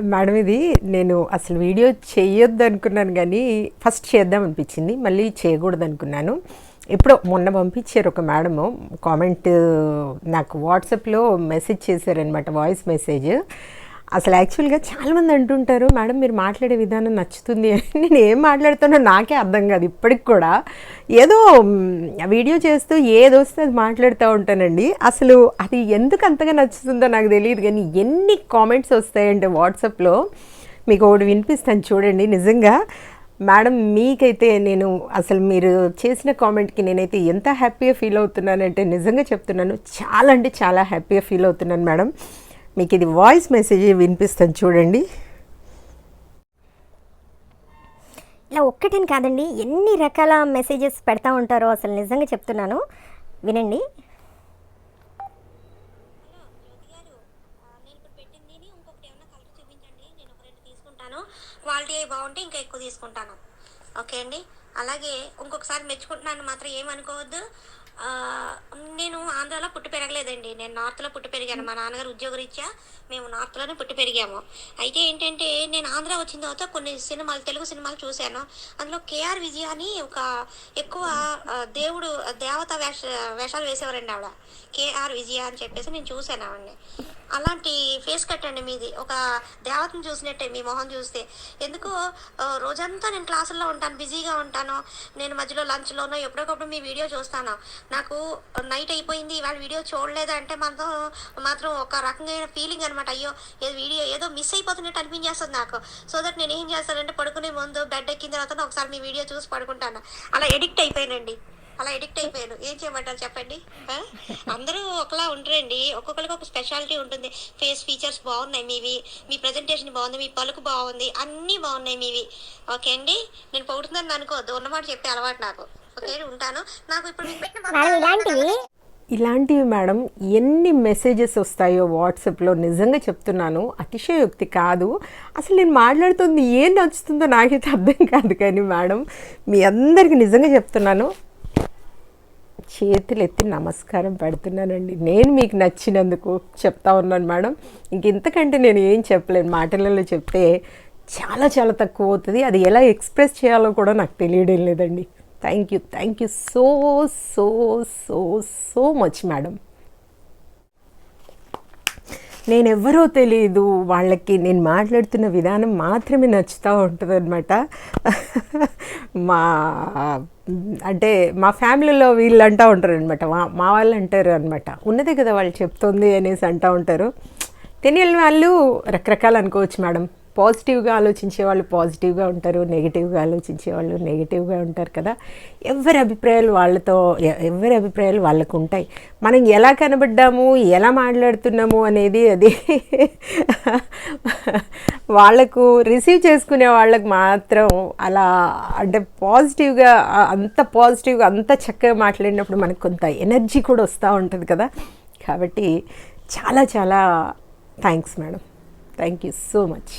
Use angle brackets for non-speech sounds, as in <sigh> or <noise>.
Madam ఇది నేను అసలు వీడియో చేయొద్దు అనుకున్నాను కానీ ఫస్ట్ చేద్దాం అనిపించింది మళ్ళీ చేయకూడదు అనుకున్నాను ఎప్పుడో మొన్న పంపించారు ఒక మేడము కామెంట్ నాకు వాట్సాప్లో మెసేజ్ చేశారనమాట వాయిస్ మెసేజ్. అసలు యాక్చువల్గా చాలామంది అంటుంటారు మేడం మీరు మాట్లాడే విధానం నచ్చుతుంది అని. <laughs> నేను ఏం మాట్లాడుతానో నాకే అర్థం కాదు. ఇప్పటికి కూడా ఏదో వీడియో చేస్తూ ఏదో వస్తే అది మాట్లాడుతూ ఉంటానండి. అసలు అది ఎందుకు అంతగా నచ్చుతుందో నాకు తెలియదు కానీ ఎన్ని కామెంట్స్ వస్తాయంటే వాట్సాప్లో మీకు ఒకటి వినిపిస్తాను చూడండి నిజంగా. మేడం మీకైతే నేను అసలు మీరు చేసిన కామెంట్కి నేనైతే ఎంత హ్యాపీగా ఫీల్ అవుతున్నానంటే నిజంగా చెప్తున్నాను. చాలా అంటే చాలా హ్యాపీగా ఫీల్ అవుతున్నాను మేడం. మీకు ఇది వాయిస్ మెసేజ్ వినిపిస్తాను చూడండి. ఇలా ఒక్కటని కాదండి ఎన్ని రకాల మెసేజెస్ పెడతా ఉంటారో అసలు నిజంగా చెప్తున్నాను. వినండి. గారు ఆ, నేను ఇప్పుడు పెట్టింది ఇంకొకటి ఏమైనా కలర్ చూపించండి నేను ఒక రెండు తీసుకుంటాను క్వాలిటీ బాగుంటే ఇంకా ఎక్కువ తీసుకుంటాను. ఓకే అండి? అలాగే ఇంకొకసారి మెచ్చుకుంటున్నాను మాత్రం ఏమనుకోవద్దు. నేను ఆంధ్రాలో పుట్టి పెరగలేదండి. నేను నార్త్లో పుట్టి పెరిగాను. మా నాన్నగారు ఉద్యోగరీత్యా మేము నార్త్లోనే పుట్టి పెరిగాము. అయితే ఏంటంటే నేను ఆంధ్ర వచ్చిన తర్వాత కొన్ని సినిమాలు తెలుగు సినిమాలు చూశాను. అందులో కేఆర్ విజయ అని ఒక ఎక్కువ దేవుడు దేవత వేష వేషాలు వేసేవారండి ఆవిడ. కేఆర్ విజయ అని చెప్పేసి నేను చూశాను ఆవిడని. అలాంటి ఫేస్ కట్ అండి మీది. ఒక దేవతను చూసినట్టే మీ మొహం చూస్తే. ఎందుకు? రోజంతా నేను క్లాసుల్లో ఉంటాను బిజీగా ఉంటాను. నేను మధ్యలో లంచ్లోనో ఎప్పటికప్పుడు మీ వీడియో చూస్తాను. నాకు నైట్ అయిపోయింది ఇవాళ వీడియో చూడలేదు అంటే మాత్రం మాత్రం ఒక రకమైన ఫీలింగ్ అనమాట అయ్యో ఏదో వీడియో ఏదో మిస్ అయిపోతున్నట్టు అనిపించేస్తుంది నాకు. సో దట్ నేను ఏం చేస్తానంటే పడుకునే ముందు బెడ్ ఎక్కిన తర్వాత ఒకసారి మీ వీడియో చూసి పడుకుంటాను. అలా ఎడిక్ట్ అయిపోయానండి. అలా ఎడిక్ట్ అయిపోయాను. ఏం చేయమంటారు చెప్పండి? అందరూ ఒకలా ఉండరండి. ఒక్కొక్కరికి ఒక స్పెషాలిటీ ఉంటుంది. ఫేస్ ఫీచర్స్ బాగున్నాయి మీవి. మీ ప్రజెంటేషన్ బాగుంది. మీ పలుకు బాగుంది. అన్నీ బాగున్నాయి మీవి. ఓకే అండి? నేను పొగుడుతున్నాను అనుకోవద్దు. ఉన్నమాట చెప్పే అలవాటు నాకు. ఓకే ఉంటాను. నాకు ఇప్పుడు మీకు పెట్టిన మేడం ఇలాంటివి ఇలాంటివి మేడం ఎన్ని మెసేజెస్ వస్తాయో వాట్సాప్లో నిజంగా చెప్తున్నాను. అతిశయోక్తి కాదు. అసలు నేను మాట్లాడుతుంది ఏం నచ్చుతుందో నాకైతే అర్థం కాదు కానీ మేడం మీ అందరికీ నిజంగా చెప్తున్నాను. చేతులు ఎత్తి నమస్కారం పెడుతున్నానండి. నేను మీకు నచ్చినందుకు చెప్తా ఉన్నాను మేడం. ఇంక ఇంతకంటే నేను ఏం చెప్పలేను. మాటలలో చెప్తే చాలా చాలా తక్కువ అవుతుంది. అది ఎలా ఎక్స్ప్రెస్ చేయాలో కూడా నాకు తెలియడం లేదండి. Thank you thank you so so so so much madam నేను ఎవరో తెలియదు వాళ్ళకి నేను మాట్లాడుతున్న విధానం మాత్రమే నచ్చుతూ ఉంటుంది అనమాట <laughs> మా అంటే మా ఫ్యామిలీలో వీళ్ళు అంటూ ఉంటారు అనమాట మా మా వాళ్ళు అంటారు అనమాట ఉన్నదే కదా వాళ్ళు చెప్తుంది అనేసి అంటూ ఉంటారు. తెలియని వాళ్ళు రకరకాలు అనుకోవచ్చు మేడం పాజిటివ్గా ఆలోచించే వాళ్ళు పాజిటివ్గా ఉంటారు నెగిటివ్గా ఆలోచించే వాళ్ళు నెగిటివ్గా ఉంటారు కదా. ఎవరి అభిప్రాయాలు వాళ్ళతో ఎవరి అభిప్రాయాలు వాళ్ళకు ఉంటాయి మనం ఎలా కనబడ్డాము ఎలా మాట్లాడుతున్నాము అనేది అది <laughs> వాళ్ళకు రిసీవ్ చేసుకునే వాళ్ళకి మాత్రం అలా అంటే పాజిటివ్గా అంత పాజిటివ్గా అంత చక్కగా మాట్లాడినప్పుడు మనకు కొంత ఎనర్జీ కూడా వస్తూ ఉంటుంది కదా. కాబట్టి చాలా చాలా thanks madam. Thank you so much.